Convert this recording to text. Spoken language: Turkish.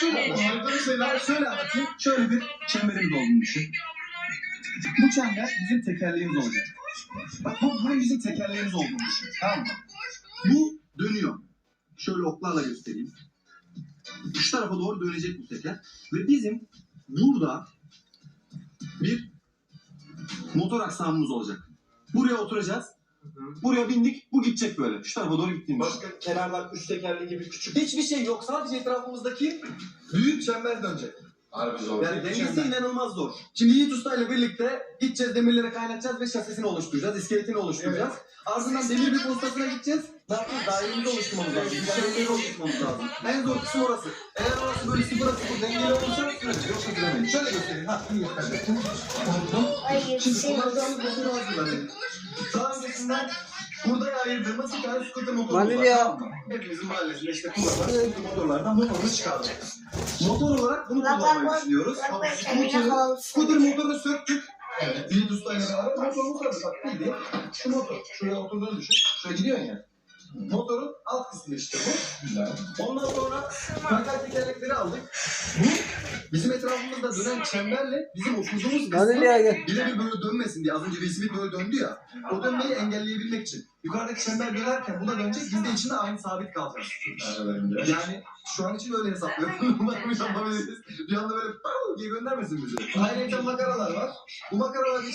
Şöyle şeyler. Şöyle anlatayım. Şöyle bir çemberimiz olduğunu düşün. Bu çember bizim tekerleğimiz olacak. Bak bu, bu bizim tekerleğimiz olduğunu düşün. Tamam mı? Bu dönüyor. Şöyle oklarla göstereyim. Şu tarafa doğru dönecek bu teker. Ve bizim burada bir motor aksamımız olacak. Buraya oturacağız. Buraya bindik. Bu gidecek böyle. Şu tarafa doğru gittiğimiz. Başka kenarlar üç tekerli gibi küçük. Hiçbir şey yok. Sadece etrafımızdaki büyük çember dönecek. Harbi zor. Yani dengesi inanılmaz zor. Şimdi Yiğit Usta ile birlikte gideceğiz demirleri kaynatacağız ve şasisini oluşturacağız, iskeletini oluşturacağız. Ardından demir bir ustasına gideceğiz. Ne yapacağız? Dairemizi oluşturmamız lazım. Dikdörtgenleri oluşturmamız lazım. En zor kısım orası. Eğer orası böyle sıfıra sıfır dengeli olursa yoksa giremeyiz. Şöyle göstereyim. Ha, iyi Şimdi şey kullanacağımız motoru hazırladık. Daha öncesinden burada ayırdığımız bir tane scooter motorumuz Vanilya. var. Hepimizin mahallesinde işte kullanılan scooter motorlardan motorunu çıkardık. Motor olarak bunu kullanmayı düşünüyoruz. Scooter- Scooter motorunu söktük. Evet. Yiğit Usta ile beraber motorunu söktük. Bak bildiğin şu motor. Şuraya oturduğunu düşün. Şuraya gidiyorsun ya. Motorun alt kısmı işte bu. Güzel. Ondan sonra teker tekerlekleri bizim etrafımızda dönen çemberle bizim Vanilya gel. birebir böyle dönmesin diye. Az önce Will Smith böyle döndü ya. O dönmeyi engelleyebilmek için. Yukarıdaki çember dönerken bu da dönecek. Biz de içinde aynı sabit kalacağız. Yani şu an için öyle hesaplıyorum. Umarım yapabiliriz. Bir anda böyle "Pav!" diye göndermesin bizi. Ayrıca makaralar var. Bu makaralar bir şey